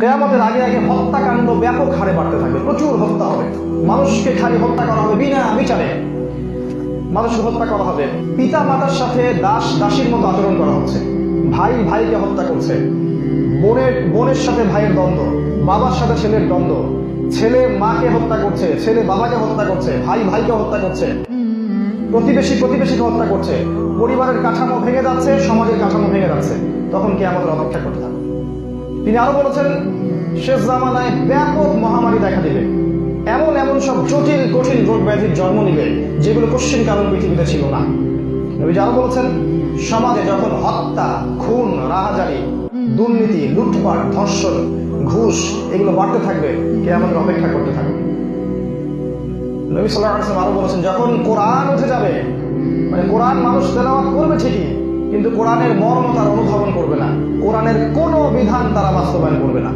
কেয়ামতের আগে আগে হত্যাকাণ্ড ব্যাপক হারে বাড়তে থাকবে, প্রচুর হত্যা হবে। মানুষকে খালি হত্যা করা হবে বিনা বিচারে। মানুষকে হত্যা করা হবে। পিতা মাতার সাথে দাস, দাসীর মতো আচরণ করা হচ্ছে। ভাই, ভাইকে হত্যা করছে। বোনের বোনের সাথে ভাইয়ের দ্বন্দ্ব, বাবার সাথে ছেলের দ্বন্দ্ব। ছেলে মাকে হত্যা করছে, ছেলে বাবাকে হত্যা করছে, ভাই, ভাইকে হত্যা করছে। প্রতিবেশী, প্রতিবেশীকে হত্যা করছে। পরিবারের কাঠামো ভেঙে যাচ্ছে, সমাজের কাঠামো ভেঙে যাচ্ছে। তখন কে আমাদের অপেক্ষা করতে হবে। তিনি আরও বলেছেন, শেষ জামানায় ব্যাপক মহামারী দেখা দিবে। এমন এমন সব জটিল, কঠিন রোগ ব্যাধির জন্ম নিবে, যেগুলো কোশ্চিন কারণ পৃথিবীতে ছিল না। নবীজি আরও বলেছেন, সমাজে যখন হত্যা, খুন রাহাজারি দুর্নীতি, লুটপাট, ধর্ষণ, ঘুষ, এগুলো বাড়তে থাকবে কে আমাদের অপেক্ষা করতে থাকবে। নবী সাল্লাহ আসলাম আরও বলেছেন, যখন কোরআন উঠে যাবে মানে কোরআন মানুষ তেলাওয়াত করবে ঠিকই, কিন্তু কোরআনের মর্ম তার অনুধাবন বিধান তারা বাস্তবায়ন করবে না।